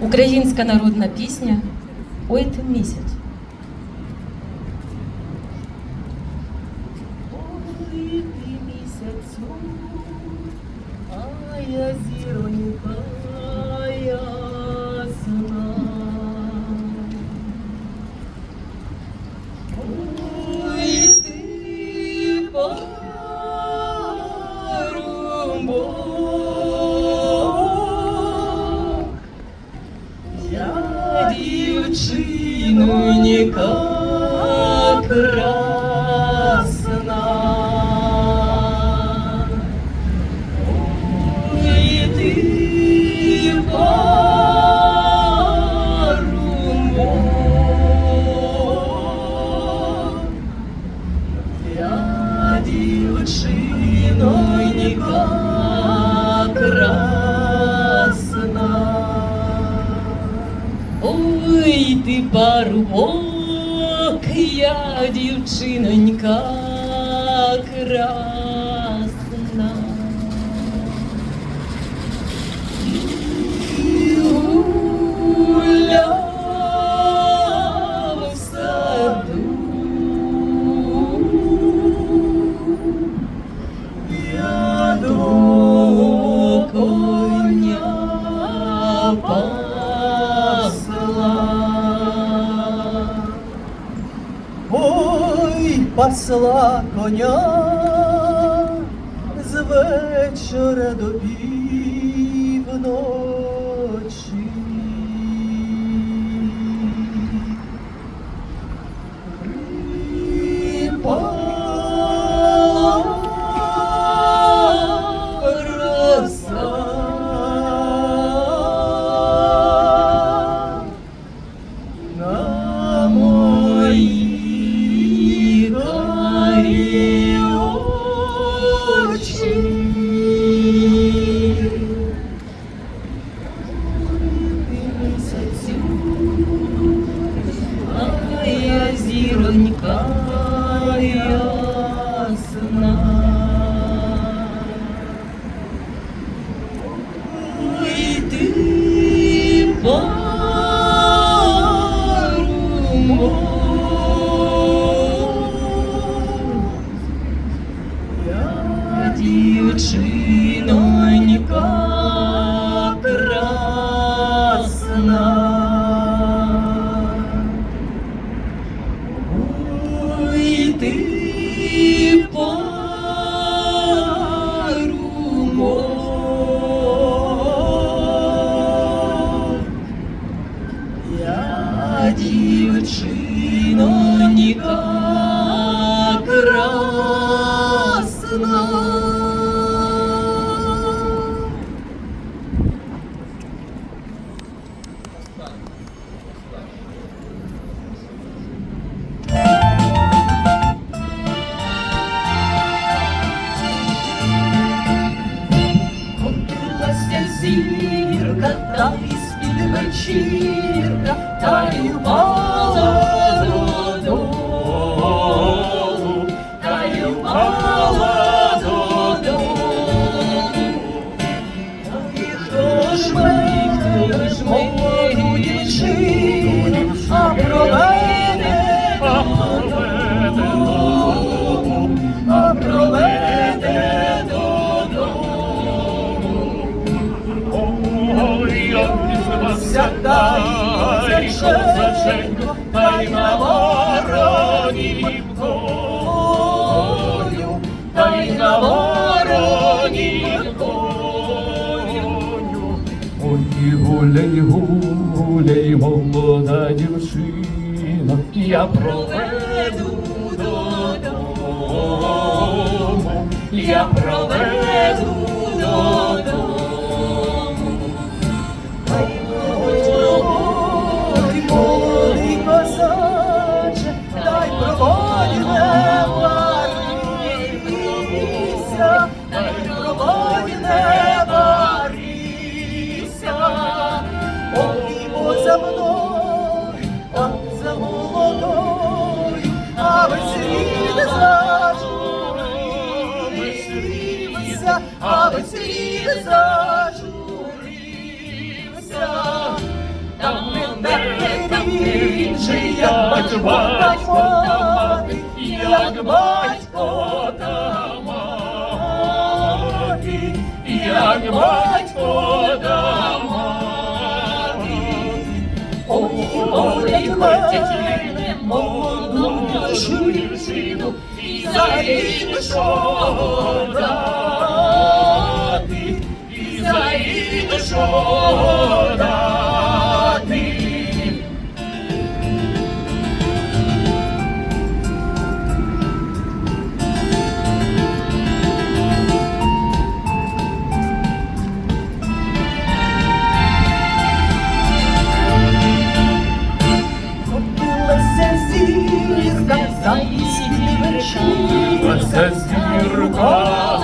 Українська народна пісня Ой ти місяць. Ой, ти місяцю, а я зіронька 啊 пасла коня з вечора до півночі. никакая ясна. Уйди пару мов, я дівчина. я дівчинонька красна. Котилася зірка, та із під вечірка, та й упала додолу, та. І хто ж ми, хто ж молоду дівчину, а проведе додому, а проведе додому. Ой, як пізнався Сядай, козаченько, та й на вороні коню, та й на вороні коню. Ой, гуляй, гуляй, молода дівчина, я проведу додому, я проведу світ зажурився, там не вдалі інший, як батько, як батько та мати, як батько та мати. Ой, ой, мене, і за іншого брати іншого дати. Зірка за місяць вечір. Оце зірка